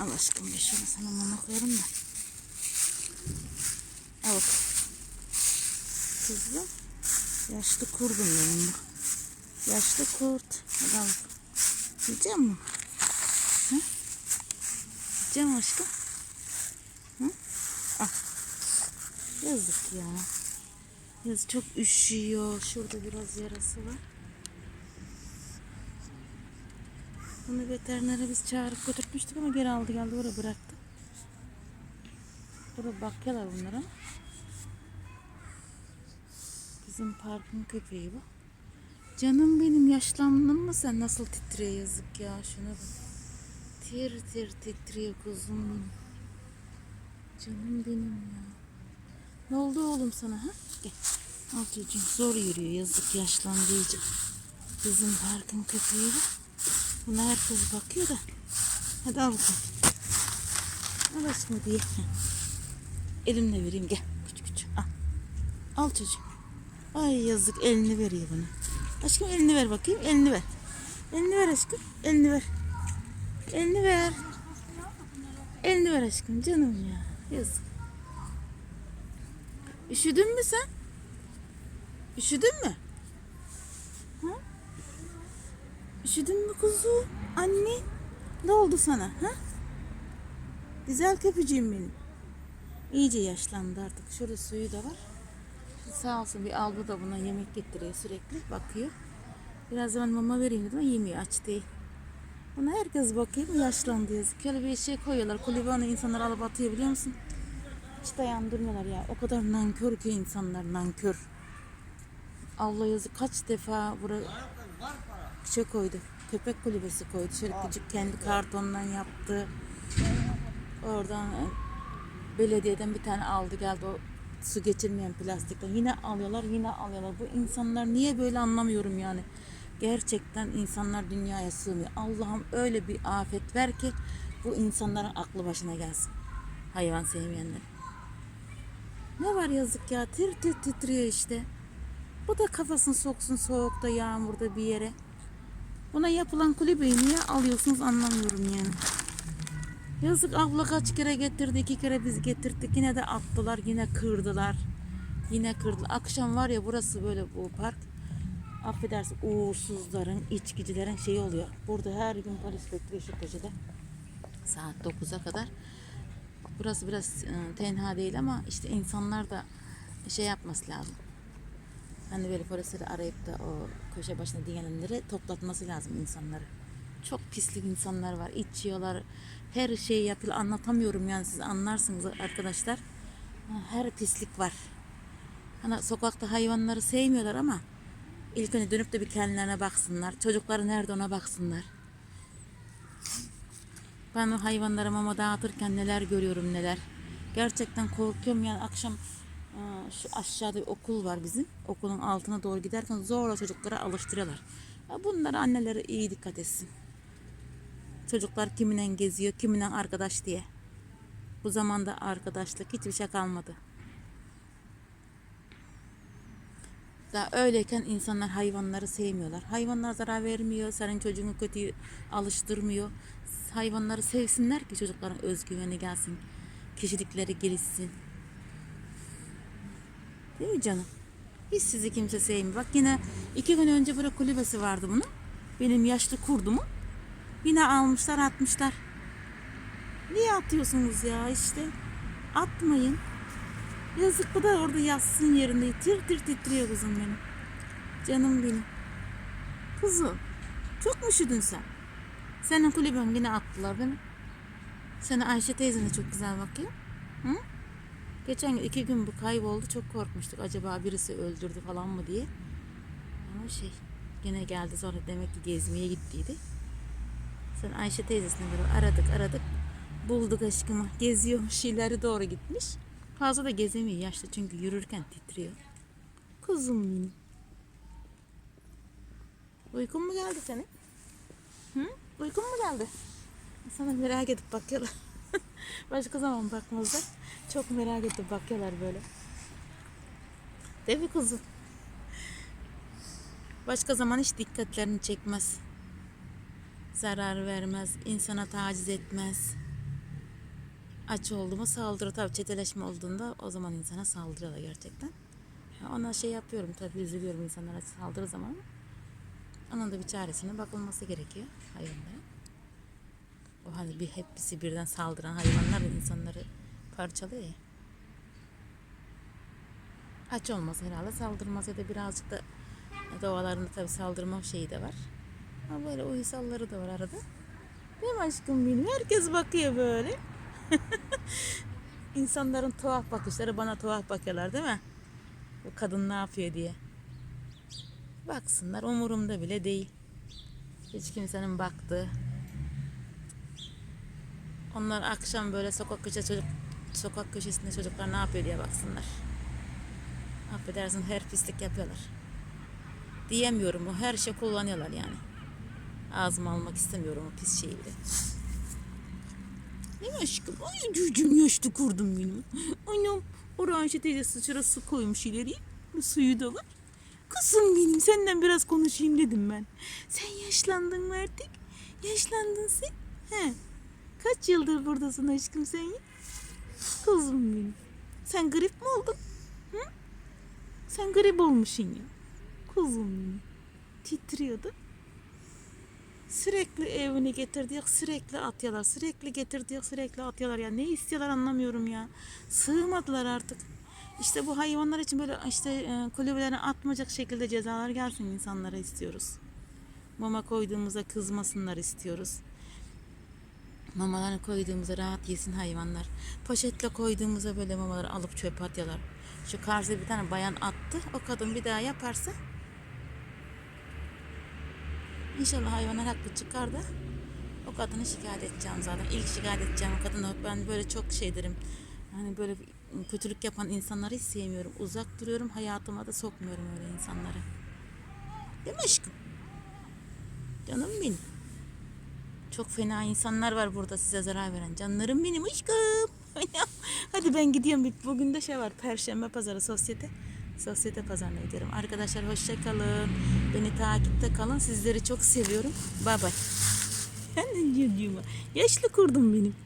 Al aşkım bir şunu sana mama koyarım da. Al bak. Kızım. Yaşlı kurdum benim bu. Yaşlı kurt. Hadi al. Yiyecek misin? Hı? Yiyecek misin aşkım? Hı? Al. Yazık ya. Yazık çok üşüyor. Şurada biraz yarası var. Bunu veterinere biz çağırıp götürmüştük ama geri aldı geldi oraya bıraktı. Burada bakıyorlar bunlara. Bizim parkın köpeği bu. Canım benim yaşlandın mı sen nasıl titriyor yazık ya şuna bak. Tir tir titriyor kuzum benim. Canım benim ya. Ne oldu oğlum sana ha? Gel. Al çocuğum zor yürüyor yazık yaşlandı iyice. Bizim parkın köpeği bu. Buna herkes bakıyor da. Hadi al bakalım. Al aşkım diye. Elimle vereyim gel. Küçük küçük al. Al çocuğum. Ay yazık elini veriyor bana. Aşkım elini ver bakayım. Elini ver. Elini ver aşkım. Elini ver. Elini ver. Elini ver aşkım canım ya. Yazık. Üşüdün mü sen? Üşüdün mü? Ha? Üşüdün mü kuzu? Anne. Ne oldu sana? Ha? Güzel köpücüğüm benim. İyice yaşlandı artık. Şurada suyu da var. Sağ olsun bir aldı da buna yemek getiriyor sürekli. Bakıyor. Biraz zaman mama vereyim dedim ama yemiyor. Aç değil. Buna herkes bakıyor. Bu yaşlandı yazık. Şöyle bir şey koyuyorlar. Kulübana insanlar alıp atıyor biliyor musun? Hiç dayandırmıyorlar ya. O kadar nankör ki insanlar nankör. Allah yazık kaç defa buraya şey koydu. Köpek kulübesi koydu. Şöyle küçük kendi kartondan yaptı. Oradan e, belediyeden bir tane aldı geldi o su geçirmeyen plastikten. Yine alıyorlar yine alıyorlar. Bu insanlar niye böyle anlamıyorum yani. Gerçekten insanlar dünyaya sığmıyor. Allah'ım öyle bir afet ver ki bu insanların aklı başına gelsin. Hayvan sevmeyenler. Ne var yazık ya tir tir titriyor işte. Bu da kafasını soksun soğukta yağmurda bir yere. Buna yapılan kulübeyi niye alıyorsunuz anlamıyorum yani. Yazık abla kaç kere getirdi iki kere biz getirdik yine de attılar yine kırdılar. Yine kırdılar. Akşam var ya burası böyle bu park. Affedersin uğursuzların, içkicilerin şeyi oluyor. Burada her gün polis bekliyor şu köşede. Saat 9'a kadar. Burası biraz e, tenha değil ama işte insanlar da şey yapması lazım. Hani böyle polisleri arayıp da o köşe başına diyenleri toplatması lazım insanları. Çok pislik insanlar var. içiyorlar. Her şeyi yapıyor. Anlatamıyorum yani siz anlarsınız arkadaşlar. Her pislik var. Hani sokakta hayvanları sevmiyorlar ama ilk önce dönüp de bir kendilerine baksınlar. Çocukları nerede ona baksınlar. Ben o hayvanlara mama dağıtırken neler görüyorum neler. Gerçekten korkuyorum yani akşam şu aşağıda bir okul var bizim. Okulun altına doğru giderken zorla çocuklara alıştırıyorlar. Ya bunlara anneleri iyi dikkat etsin. Çocuklar kiminen geziyor, kiminen arkadaş diye. Bu zamanda arkadaşlık hiçbir şey kalmadı. Daha öyleyken insanlar hayvanları sevmiyorlar. Hayvanlar zarar vermiyor, senin çocuğunu kötü alıştırmıyor. Hayvanları sevsinler ki çocukların özgüveni gelsin, kişilikleri gelişsin. Değil mi canım? Hiç sizi kimse sevmiyor. Bak yine iki gün önce burada kulübesi vardı bunun. Benim yaşlı kurdumu. Yine almışlar atmışlar. Niye atıyorsunuz ya işte? Atmayın. Yazık bu da orada yatsın yerinde. Tir tir titriyor kızım benim. Canım benim. Kızım. Çok mu üşüdün sen? Senin kulübün yine attılar değil mi? Seni Ayşe teyzene çok güzel bakıyor. Hı? Geçen iki gün bu kayboldu. Çok korkmuştuk. Acaba birisi öldürdü falan mı diye. Ama şey gene geldi sonra demek ki gezmeye gittiydi. Sen Ayşe teyzesine böyle aradık aradık. Bulduk aşkımı. Geziyormuş ileri doğru gitmiş. Fazla da gezemiyor yaşlı çünkü yürürken titriyor. Kuzum benim. Uykun mu geldi senin? Hı? Uykun mu geldi? Sana merak edip bakıyorlar. Başka zaman bakmazlar. Çok merak edip bakıyorlar böyle. Değil mi kuzum? Başka zaman hiç dikkatlerini çekmez. Zarar vermez, insana taciz etmez. Aç oldu mu saldırı tabii çeteleşme olduğunda o zaman insana saldırıyorlar gerçekten. Ona şey yapıyorum tabii üzülüyorum insanlara saldırı zaman. Onun da bir çaresine bakılması gerekiyor hayvanlara. O hani bir hepsi birden saldıran hayvanlar insanları parçalıyor ya. Aç olmaz herhalde saldırmaz ya da birazcık da doğalarında tabii saldırma şeyi de var. Ama böyle uysalları da var arada. Mi aşkım benim? Herkes bakıyor böyle. İnsanların tuhaf bakışları bana tuhaf bakıyorlar değil mi? Bu kadın ne yapıyor diye. Baksınlar umurumda bile değil. Hiç kimsenin baktığı. Onlar akşam böyle sokak köşe çocuk sokak köşesinde çocuklar ne yapıyor diye baksınlar. Affedersin her pislik yapıyorlar. Diyemiyorum o her şey kullanıyorlar yani. Ağzıma almak istemiyorum o pis şeyi bile. Mi aşkım? Ay cücüm yaşlı kurdum benim. Anam orange teyze sıçra su koymuş ileriye. Bu suyu da var. Kızım benim senden biraz konuşayım dedim ben. Sen yaşlandın mı artık? Yaşlandın sen. He. Kaç yıldır buradasın aşkım sen? Kızım benim. Sen grip mi oldun? Hı? Sen grip olmuşsun ya. Kuzum benim. Titriyordu. Sürekli evini getirdik, sürekli atıyorlar. Sürekli getirdik, sürekli atıyorlar. Ya ne istiyorlar anlamıyorum ya. Sığmadılar artık. İşte bu hayvanlar için böyle işte e, kulübelerine atmayacak şekilde cezalar gelsin insanlara istiyoruz. Mama koyduğumuzda kızmasınlar istiyoruz. Mamalarını koyduğumuzda rahat yesin hayvanlar. Poşetle koyduğumuzda böyle mamaları alıp çöpe atıyorlar. Şu karşıda bir tane bayan attı. O kadın bir daha yaparsa İnşallah hayvanlar haklı çıkar da o kadını şikayet edeceğim zaten. İlk şikayet edeceğim o kadını. Ben böyle çok şey derim. Hani böyle kötülük yapan insanları hiç sevmiyorum. Uzak duruyorum. Hayatıma da sokmuyorum öyle insanları. Değil mi aşkım? Canım benim. Çok fena insanlar var burada size zarar veren. Canlarım benim aşkım. Hadi ben gidiyorum. Bugün de şey var. Perşembe pazarı sosyete. Sosyete pazarına gidiyorum. Arkadaşlar hoşça kalın. Beni takipte kalın. Sizleri çok seviyorum. Bay bay. Yaşlı kurdum benim.